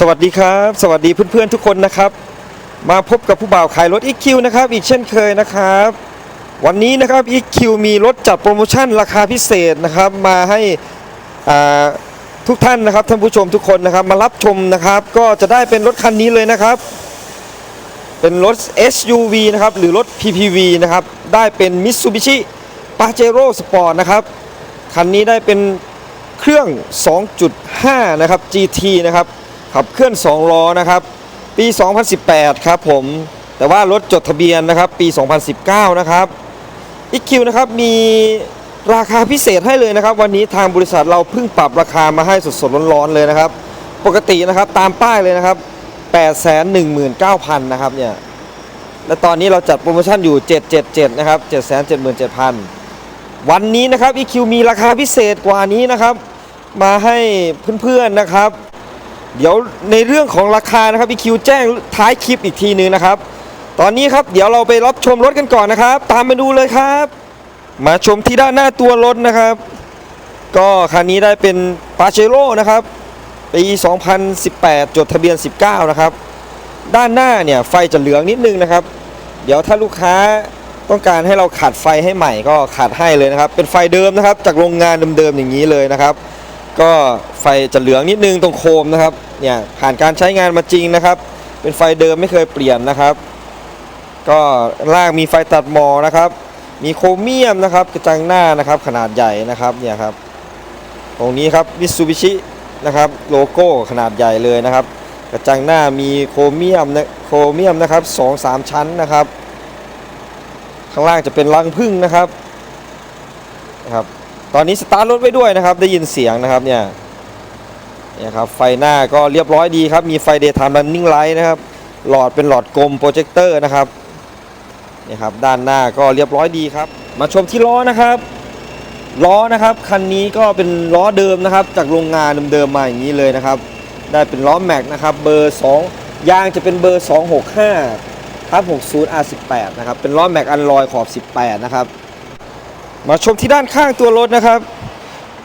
สวัสดีครับ สวัสดีเพื่อนๆทุกคนนะครับ มาพบกับผู้บ่าวขายรถ EQ นะครับ อีกเช่นเคยนะครับ วันนี้นะครับ EQ มีรถจัดโปรโมชั่นราคาพิเศษนะครับ มาให้ทุกท่านนะครับท่านผู้ชมทุกคนนะครับ มารับชมนะครับ ก็จะได้เป็นรถคันนี้เลยนะครับ เป็นรถ SUV นะครับ หรือรถ PPV นะครับ ได้เป็น Mitsubishi Pajero Sport นะครับ คันนี้ได้เป็นเครื่อง 2.5 นะครับ GT นะครับ ขับเคลื่อน 2 ล้อนะครับ ปี 2018 ครับผม แต่ว่ารถจดทะเบียนนะครับ ปี 2019 นะครับ EQ นะครับมีราคาพิเศษให้เลยนะครับ วันนี้ทางบริษัทเราเพิ่งปรับราคามาให้สดๆร้อนๆเลยนะครับ ปกตินะครับตามป้ายเลยนะครับ 819,000 นะครับเนี่ยและตอนนี้เราจัดโปรโมชั่นอยู่ 777 นะครับ 777,000 วันนี้นะครับ EQ มีราคาพิเศษกว่านี้นะครับ มาให้เพื่อนๆนะครับ เดี๋ยวในเรื่องของราคานะครับ EQ แจ้งท้ายคลิปอีกทีนึงนะครับ ตอนนี้ครับเดี๋ยวเราไปรับชมรถกันก่อนนะครับ ตามมาดูเลยครับ มาชมที่ด้านหน้าตัวรถนะครับ ก็คันนี้ได้เป็นปาเชโร่นะครับปี 2018 จดทะเบียน 19 นะครับ ด้านหน้าเนี่ยไฟจะเหลืองนิดนึงนะครับ เดี๋ยวถ้าลูกค้าต้องการให้เราขัดไฟให้ใหม่ก็ขัดให้เลยนะครับ เป็นไฟเดิมนะครับ จากโรงงานเดิมๆอย่างนี้เลยนะครับ ก็ ฟจะเหลืองนิดนึงตรงโคมนะครับเนี่ยผ่านการใช้งานมาจริงนะครับ เป็นไฟเดิมไม่เคยเปลี่ยนนะครับ ก็ล่างมีไฟตัดหมอนะครับ มีโครเมียมนะครับกระจังหน้านะครับขนาดใหญ่นะครับเนี่ยครับตรงนี้ครับมิตซูบิชินะครับโลโก้ขนาดใหญ่เลยนะครับ กระจังหน้ามีโครเมียมนะโครเมียมนะครับสองสามชั้นนะครับ ข้างล่างจะเป็นรังพึ่งนะครับนะครับ ตอนนี้สตาร์ทรถไว้ด้วยนะครับ ได้ยินเสียงนะครับเนี่ย นี่ครับไฟหน้าก็เรียบร้อยดีครับ มีไฟ daytime running light นะครับ หลอดเป็นหลอดกลมโปรเจคเตอร์นะครับนี่ครับด้านหน้าก็เรียบร้อยดีครับ มาชมที่ล้อนะครับล้อนะครับคันนี้ก็เป็นล้อเดิมนะครับ จากโรงงานเดิมๆมาอย่างนี้เลยนะครับ ได้เป็นล้อแม็กนะครับเบอร์ 2 ยางจะเป็นเบอร์ 265ทับ60 R18 นะครับเป็นล้อแม็กอันลอยขอบ 18 นะครับ มาชมที่ด้านข้างตัวรถนะครับ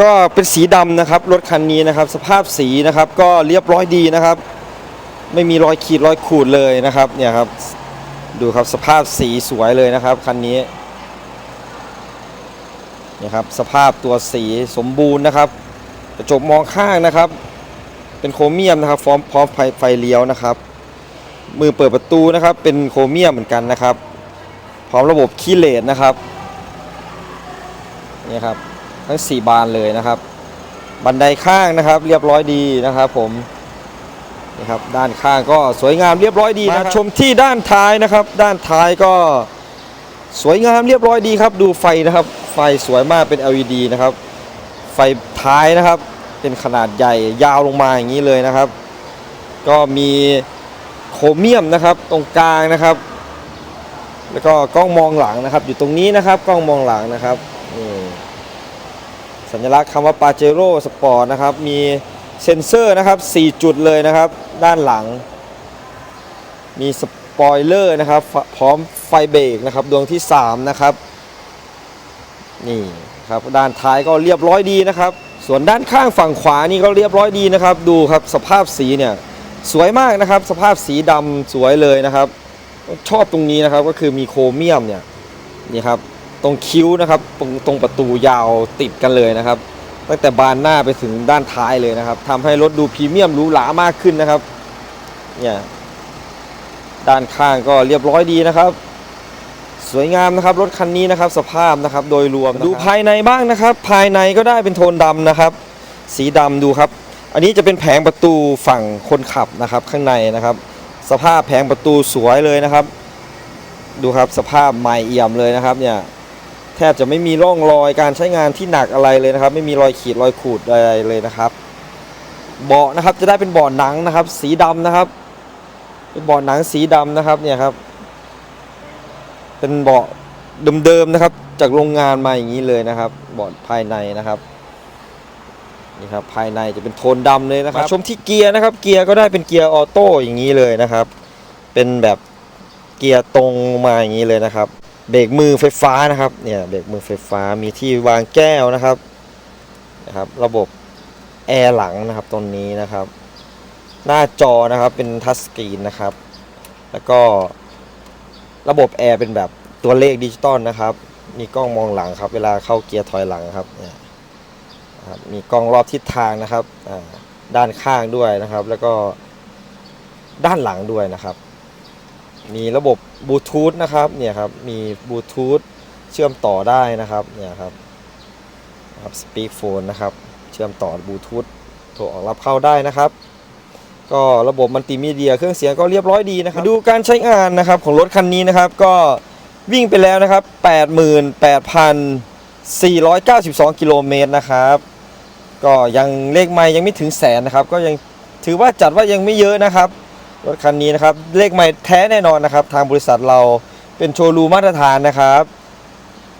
ก็เป็นสีดำนะครับรถคันนี้นะครับ สภาพสีนะครับ ก็เรียบร้อยดีนะครับ ไม่มีรอยขีดรอยขูดเลยนะครับเนี่ยครับดูครับสภาพสีสวยเลยนะครับคันนี้เนี่ยครับสภาพตัวสีสมบูรณ์นะครับกระจกมองข้างนะครับ เป็นโครเมียมนะครับพร้อมพร้อมไฟไฟเลี้ยวนะครับ มือเปิดประตูนะครับ เป็นโครเมียมเหมือนกันนะครับ พร้อมระบบคีย์เลสนะครับนี่ครับ ทั้ง 4 บานเลยนะครับ บันไดข้างนะครับ เรียบร้อยดีนะครับ ผมนี่ครับด้านข้างก็สวยงามเรียบร้อยดีนะครับชมที่ด้านท้ายนะครับ ด้านท้ายก็สวยงามเรียบร้อยดีครับ ดูไฟนะครับ ไฟสวยมากเป็น LED นะครับ ไฟท้ายนะครับ เป็นขนาดใหญ่ยาวลงมาอย่างนี้เลยนะครับ ก็มีโครเมียมนะครับตรงกลางนะครับ แล้วก็กล้องมองหลังนะครับ อยู่ตรงนี้นะครับ กล้องมองหลังนะครับ สัญลักษณ์คำว่าปาเจโร่สปอร์ตนะครับ มีเซ็นเซอร์นะครับ 4 จุดเลยนะครับ ด้านหลัง มีสปอยเลอร์นะครับ พร้อมไฟเบรกนะครับ ดวงที่ 3 นะครับ นี่ครับ ด้านท้ายก็เรียบร้อยดีนะครับ ส่วนด้านข้างฝั่งขวานี่ก็เรียบร้อยดีนะครับ ดูครับสภาพสีเนี่ยสวยมากนะครับ สภาพสีดำสวยเลยนะครับ ชอบตรงนี้นะครับก็คือมีโครเมียมเนี่ยนี่ครับ ตรงคิ้วนะครับตรงตรงประตูยาวติดกันเลยนะครับ ตั้งแต่บานหน้าไปถึงด้านท้ายเลยนะครับทำให้รถดูพรีเมียมหรูหรามากขึ้นนะครับเนี่ยด้านข้างก็เรียบร้อยดีนะครับ สวยงามนะครับรถคันนี้นะครับ สภาพนะครับโดยรวมดูภายในบ้างนะครับ ภายในก็ได้เป็นโทนดำนะครับ สีดำดูครับ อันนี้จะเป็นแผงประตูฝั่งคนขับนะครับ ข้างในนะครับ สภาพแผงประตูสวยเลยนะครับ ดูครับสภาพใหม่เอี่ยมเลยนะครับเนี่ย บจะไม่มีร่องรอยการใช้งานที่หนักอะไรเลยนะครับ ไม่มีรอยขีดรอยขูดอะไรเลยนะครับ เบาะนะครับจะได้เป็นเบาะหนังนะครับ สีดำนะครับ เป็นเบาะหนังสีดำนะครับเนี่ยครับ เป็นเบาะเดิมๆนะครับ จากโรงงานมาอย่างนี้เลยนะครับ เบาะภายในนะครับนี่ครับภายในจะเป็นโทนดำเลยนะครับ ชมที่เกียร์นะครับ เกียร์ก็ได้เป็นเกียร์ออโต้อย่างนี้เลยนะครับ เป็นแบบเกียร์ตรงมาอย่างนี้เลยนะครับ เบรกมือไฟฟ้านะครับเนี่ยเบรกมือไฟฟ้ามีที่วางแก้วนะครับนะครับ ระบบแอร์หลังนะครับตรงนี้นะครับ หน้าจอนะครับเป็นทัชสกรีนนะครับ แล้วก็ระบบแอร์เป็นแบบตัวเลขดิจิตอลนะครับ มีกล้องมองหลังครับ เวลาเข้าเกียร์ถอยหลังครับเนี่ยมีกล้องรอบทิศทางนะครับด้านข้างด้วยนะครับ แล้วก็ด้านหลังด้วยนะครับ มีระบบบลูทูธนะครับเนี่ยครับมีบลูทูธเชื่อมต่อได้นะครับเนี่ยครับครับสปีกโฟนนะครับเชื่อมต่อบลูทูธโทรออกรับเข้าได้นะครับ ก็ระบบมัลติมีเดีย เครื่องเสียงก็เรียบร้อยดีนะครับดูการใช้งานนะครับของรถคันนี้นะครับ ก็วิ่งไปแล้วนะครับ 88,492 กิโลเมตรนะครับ ก็ยังเลขไม่ยังไม่ถึงแสนนะครับ ก็ยังถือว่าจัดว่ายังไม่เยอะนะครับ รถคันนี้นะครับ เลขไม่แท้แน่นอนนะครับ ทางบริษัทเราเป็นโชว์รูมมาตรฐานนะครับ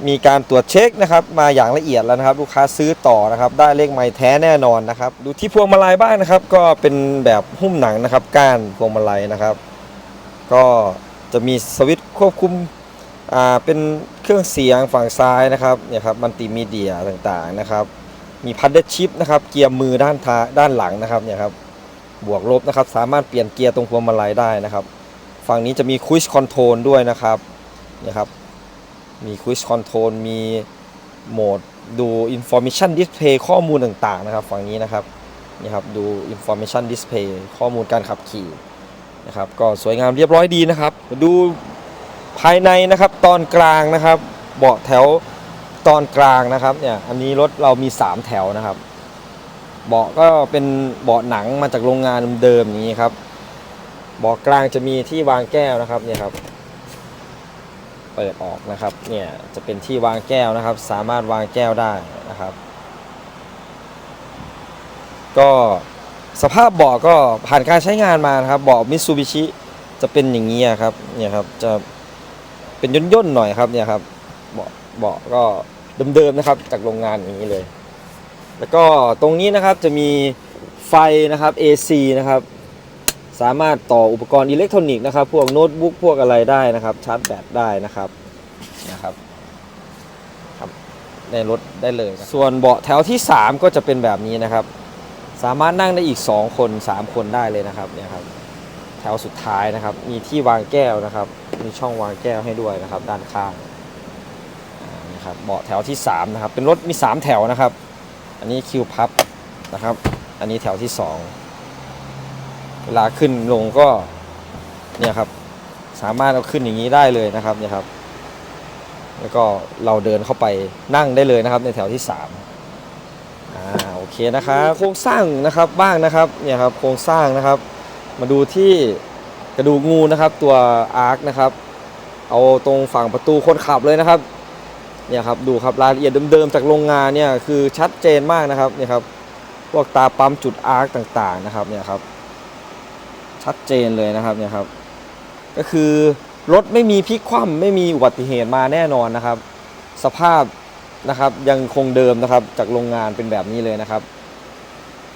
มีการตรวจเช็คนะครับ มาอย่างละเอียดแล้วนะครับ ลูกค้าซื้อต่อนะครับ ได้เลขไม้แท้แน่นอนนะครับ ดูที่พวงมาลัยบ้างนะครับ ก็เป็นแบบหุ้มหนังนะครับ ก้านพวงมาลัยนะครับ ก็จะมีสวิตช์ควบคุมอ่าเป็นเครื่องเสียงฝั่งซ้ายนะครับเนี่ยครับมัลติมีเดียต่างๆนะครับ มีพัดเดิลชิพนะครับ เกียร์มือด้านท้าด้านหลังนะครับเนี่ยครับ บวกลบนะครับ สามารถเปลี่ยนเกียร์ตรงพวงมาลัยได้นะครับ ฝั่งนี้จะมีคุชคอนโทรลด้วยนะครับนี่ครับ มีคุชคอนโทรลมีโหมดดู Information Display ข้อมูลต่างๆนะครับ ฝั่งนี้นะครับนี่ครับดู Information Display ข้อมูลการขับขี่นะครับ ก็สวยงามเรียบร้อยดีนะครับ ดูภายในนะครับตอนกลางนะครับ เบาะแถวตอนกลางนะครับเนี่ยอันนี้รถเรามี 3 แถวนะครับ เบาะก็เป็นเบาะหนังมาจากโรงงานเดิมอย่างนี้ครับเบาะกลางจะมีที่วางแก้วนะครับเนี่ยครับเปิดออกนะครับเนี่ยจะเป็นที่วางแก้วนะครับ สามารถวางแก้วได้นะครับ ก็สภาพเบาะก็ผ่านการใช้งานมานะครับเบาะมิตซูบิชิจะเป็นอย่างนี้ครับเนี่ยครับจะเป็นย่นๆหน่อยครับเนี่ยครับเบาะเบาะก็เดิมๆนะครับจากโรงงานอย่างนี้เลย แล้วก็ตรงนี้นะครับจะมีไฟนะครับ AC นะครับ สามารถต่ออุปกรณ์อิเล็กทรอนิกส์นะครับ พวกโน้ตบุ๊กพวกอะไรได้นะครับ ชาร์จแบตได้นะครับนะครับครับในรถได้เลย ส่วนเบาะแถวที่ 3 ก็จะเป็นแบบนี้นะครับ สามารถนั่งได้อีก 2 คน 3 คนได้เลยนะครับเนี่ยครับแถวสุดท้ายนะครับ มีที่วางแก้วนะครับ มีช่องวางแก้วให้ด้วยนะครับ ด้านข้างนี่ครับเบาะแถวที่ 3 นะครับ เป็นรถมี 3 แถวนะครับ อันนี้คิวพับนะครับ อันนี้แถวที่ 2 เวลาขึ้นลงก็เนี่ยครับสามารถเอาขึ้นอย่างนี้ได้เลยนะครับเนี่ยครับ แล้วก็เราเดินเข้าไปนั่งได้เลยนะครับในแถวที่3อ่าโอเคนะครับโครงสร้างนะครับบ้างนะครับเนี่ยครับโครงสร้างนะครับ มาดูที่กระดูกงูนะครับตัวอาร์คนะครับ เอาตรงฝั่งประตูคนขับเลยนะครับ เนี่ยครับดูครับรายละเอียดเดิมๆจากโรงงานเนี่ยคือชัดเจนมากนะครับเนี่ยครับพวกตาปั๊มจุดอาร์คต่างๆนะครับเนี่ยครับชัดเจนเลยนะครับเนี่ยครับก็คือรถไม่มีพลิกคว่ำไม่มีอุบัติเหตุมาแน่นอนนะครับ สภาพนะครับยังคงเดิมนะครับจากโรงงานเป็นแบบนี้เลยนะครับ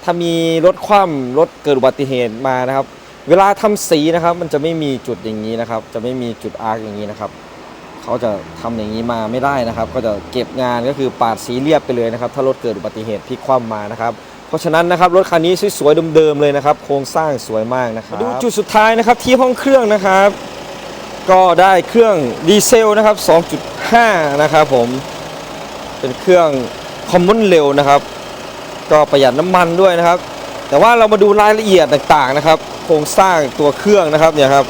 ถ้ามีรถคว่ำรถเกิดอุบัติเหตุมานะครับ เวลาทำสีนะครับ มันจะไม่มีจุดอย่างนี้นะครับ จะไม่มีจุดอาร์คอย่างนี้นะครับ เขาจะทำอย่างนี้มาไม่ได้นะครับ ก็จะเก็บงานก็คือปาดสีเรียบไปเลยนะครับ ถ้ารถเกิดอุบัติเหตุพลิกคว่ำมานะครับเพราะฉะนั้นนะครับรถคันนี้สวยๆเดิมๆเลยนะครับ โครงสร้างสวยมากนะครับดูจุดสุดท้ายนะครับที่ห้องเครื่องนะครับ ก็ได้เครื่องดีเซลนะครับ 2.5 นะครับผมเป็นเครื่องคอมมอนเร็วนะครับ ก็ประหยัดน้ำมันด้วยนะครับ แต่ว่าเรามาดูรายละเอียดต่างๆนะครับ โครงสร้างตัวเครื่องนะครับเนี่ยครับ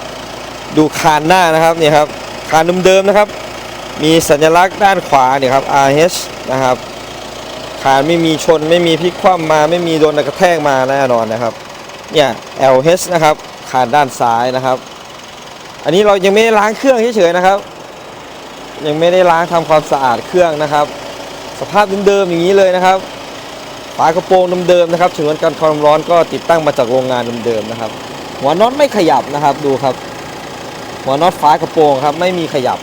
ดูคานหน้านะครับเนี่ยครับ คานเดิมๆนะครับ มีสัญลักษณ์ด้านขวาเนี่ยครับ RH นะครับคานไม่มีชนไม่มีพลิกคว่ำมา ไม่มีโดนกระแทกมาแน่นอนนะครับเนี่ย LH นะครับคานด้านซ้ายนะครับ อันนี้เรายังไม่ได้ล้างเครื่องเฉยๆนะครับ ยังไม่ได้ล้างทำความสะอาดเครื่องนะครับ สภาพเดิมๆอย่างนี้เลยนะครับฝากระโปรงเดิมๆนะครับฉนวนกันความร้อนก็ติดตั้งมาจากโรงงานเดิมๆนะครับ หัวน็อตไม่ขยับนะครับดูครับ หัวน็อตฝากระโปรงครับ ไม่มีขยับ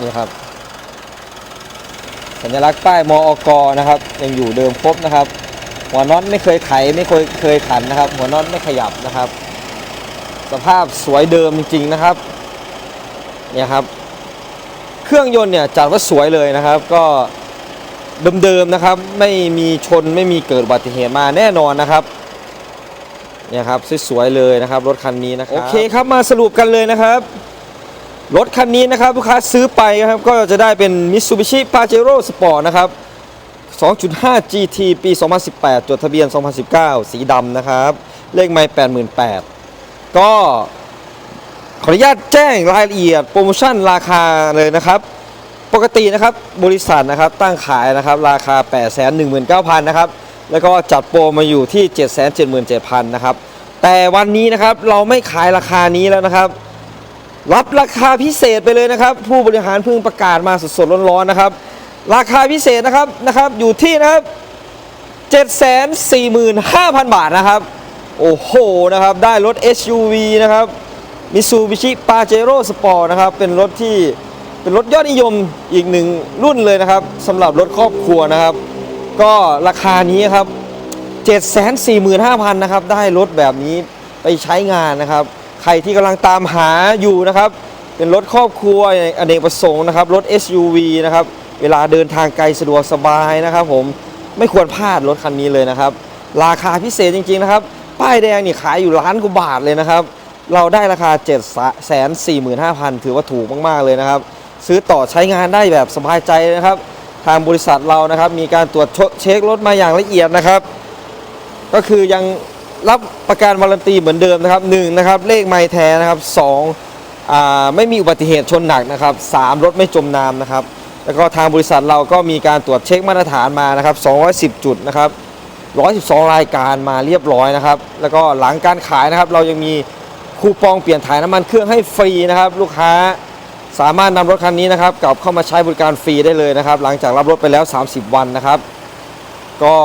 นี่ครับ สัญลักษณ์ป้ายมอกนะครับ ยังอยู่เดิมครบนะครับ หัวน็อตไม่เคยไขไม่เคยเคยขันนะครับ หัวน็อตไม่ขยับนะครับ สภาพสวยเดิมจริง ๆนะครับ เนี่ยครับ เครื่องยนต์เนี่ยจัดว่าสวยเลยนะครับ ก็เดิมๆนะครับ ไม่มีชนไม่มีเกิดอุบัติเหตุมาแน่นอนนะครับ เนี่ยครับสวยๆเลยนะครับรถคันนี้นะครับโอเคครับมาสรุปกันเลยนะครับรถคันนี้นะครับลูกค้าซื้อไปนะครับก็จะได้เป็น Mitsubishi Pajero Sport นะครับ 2.5 GT ปี 2018 จดทะเบียน 2019 สีดำนะครับ เลขไม่88,000ก็ขออนุญาตแจ้งรายละเอียดโปรโมชั่นราคาเลยนะครับ ปกตินะครับบริษัทนะครับตั้งขายนะครับราคา 819,000 นะครับ แล้วก็จัดโปรมาอยู่ที่ 777,000นะครับ แต่วันนี้นะครับเราไม่ขายราคานี้แล้วนะครับ รับราคาพิเศษไปเลยนะครับ ผู้บริหารเพิ่งประกาศมาสดๆร้อนๆนะครับ ราคาพิเศษนะครับนะครับอยู่ที่นะครับ 745,000 บาทนะครับ โอ้โหนะครับได้รถ SUV นะครับ Mitsubishi Pajero Sport นะครับเป็นรถที่เป็นรถยอดนิยมอีกหนึ่งรุ่นเลยนะครับสำหรับรถครอบครัวนะครับ ก็ราคานี้ครับ 745,000นะครับ ได้รถแบบนี้ไปใช้งานนะครับ ใครที่กำลังตามหาอยู่นะครับ เป็นรถครอบครัวอเนกประสงค์นะครับ รถ SUV นะครับ เวลาเดินทางไกลสะดวกสบายนะครับ ผมไม่ควรพลาดรถคันนี้เลยนะครับ ราคาพิเศษจริง ๆ นะครับ ป้ายแดงนี่ขายอยู่ล้านกว่าบาทเลยนะครับ เราได้ราคา 7 4 5 0 0 0 ถือว่าถูกมาก ๆ เลยนะครับ ซื้อต่อใช้งานได้แบบสบายใจนะครับ ทางบริษัทเรานะครับ มีการตรวจเช็ครถมาอย่างละเอียดนะครับ ก็คือยังรับประกันวารันตีเหมือนเดิมนะครับหนึ่งนะครับเลขไม้แท้นะครับสองไม่มีอุบัติเหตุชนหนักนะครับสามรถไม่จมน้ำนะครับ แล้วก็ทางบริษัทเราก็มีการตรวจเช็คมาตรฐานมานะครับ210 จุดนะครับ112 รายการมาเรียบร้อยนะครับ แล้วก็หลังการขายนะครับ เรายังมีคูปองเปลี่ยนถ่ายน้ำมันเครื่องให้ฟรีนะครับ ลูกค้า สามารถนำรถคันนี้นะครับกลับเข้ามาใช้บริการฟรีได้เลยนะครับ หลังจากรับรถไปแล้ว 30 วันนะครับ ก็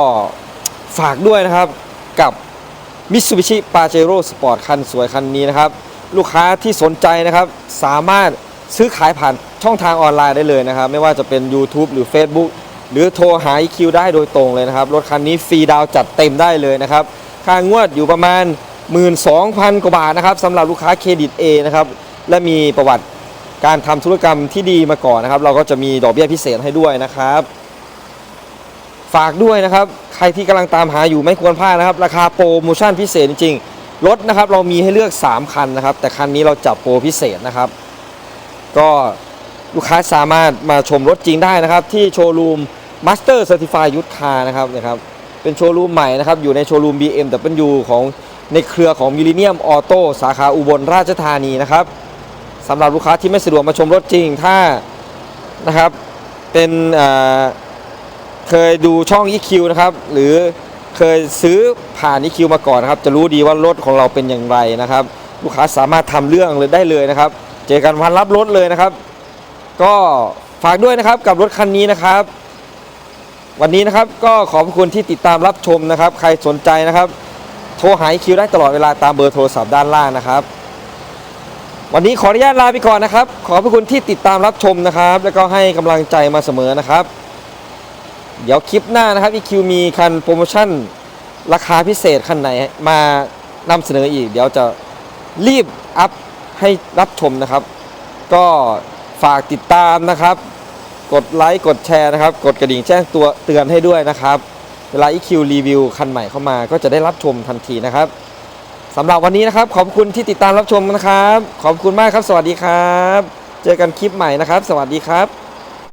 ฝากด้วยนะครับกับ Mitsubishi Pajero Sport คันสวยคันนี้นะครับ ลูกค้าที่สนใจนะครับ สามารถซื้อขายผ่านช่องทางออนไลน์ได้เลยนะครับ ไม่ว่าจะเป็น YouTube หรือ Facebook หรือโทรหา EQ ได้โดยตรงเลยนะครับ รถคันนี้ฟรีดาวจัดเต็มได้เลยนะครับ ค่างวดอยู่ประมาณ 12,000 กว่าบาทนะครับสำหรับลูกค้าเครดิต A นะครับ และมีประวัติ การทำธุรกรรมที่ดีมาก่อนนะครับ เราก็จะมีดอกเบี้ยพิเศษให้ด้วยนะครับ ฝากด้วยนะครับ ใครที่กำลังตามหาอยู่ไม่ควรพลาดนะครับ ราคาโปรโมชั่นพิเศษจริงๆรถนะครับ เรามีให้เลือก 3 คันนะครับ แต่คันนี้เราจับโปรพิเศษนะครับ ก็ลูกค้าสามารถมาชมรถจริงได้นะครับ ที่โชว์รูม Master Certified ยุทธคานะครับนะครับ เป็นโชว์รูมใหม่นะครับ อยู่ในโชว์รูม BMW ของในเครือของ Millennium Auto สาขาอุบลราชธานีนะครับ สำหรับลูกค้าที่ไม่สะดวกมาชมรถจริงถ้านะครับเป็นเคยดูช่อง EQ นะครับหรือเคยซื้อผ่าน EQ มาก่อนนะครับ จะรู้ดีว่ารถของเราเป็นอย่างไรนะครับ ลูกค้าสามารถทำเรื่องเลยได้เลยนะครับ เจอกันวันรับรถเลยนะครับ ก็ฝากด้วยนะครับกับรถคันนี้นะครับ วันนี้นะครับก็ขอบคุณที่ติดตามรับชมนะครับ ใครสนใจนะครับ โทรหา EQ ได้ตลอดเวลาตามเบอร์โทรศัพท์ด้านล่างนะครับ วันนี้ขออนุญาตลาไปก่อนนะครับ ขอบพระคุณที่ติดตามรับชมนะครับ แล้วก็ให้กำลังใจมาเสมอนะครับ เดี๋ยวคลิปหน้านะครับ EQ มีคันโปรโมชั่น ราคาพิเศษคันไหนมานำเสนออีก เดี๋ยวจะรีบอัพให้รับชมนะครับ ก็ฝากติดตามนะครับ กดไลค์กดแชร์นะครับ กดกระดิ่งแจ้งตัวเตือนให้ด้วยนะครับ เวลา EQ รีวิวคันใหม่เข้ามาก็จะได้รับชมทันทีนะครับ สำหรับวันนี้นะครับ ขอบคุณที่ติดตามรับชมนะครับ ขอบคุณมากครับ สวัสดีครับ เจอกันคลิปใหม่นะครับ สวัสดีครับ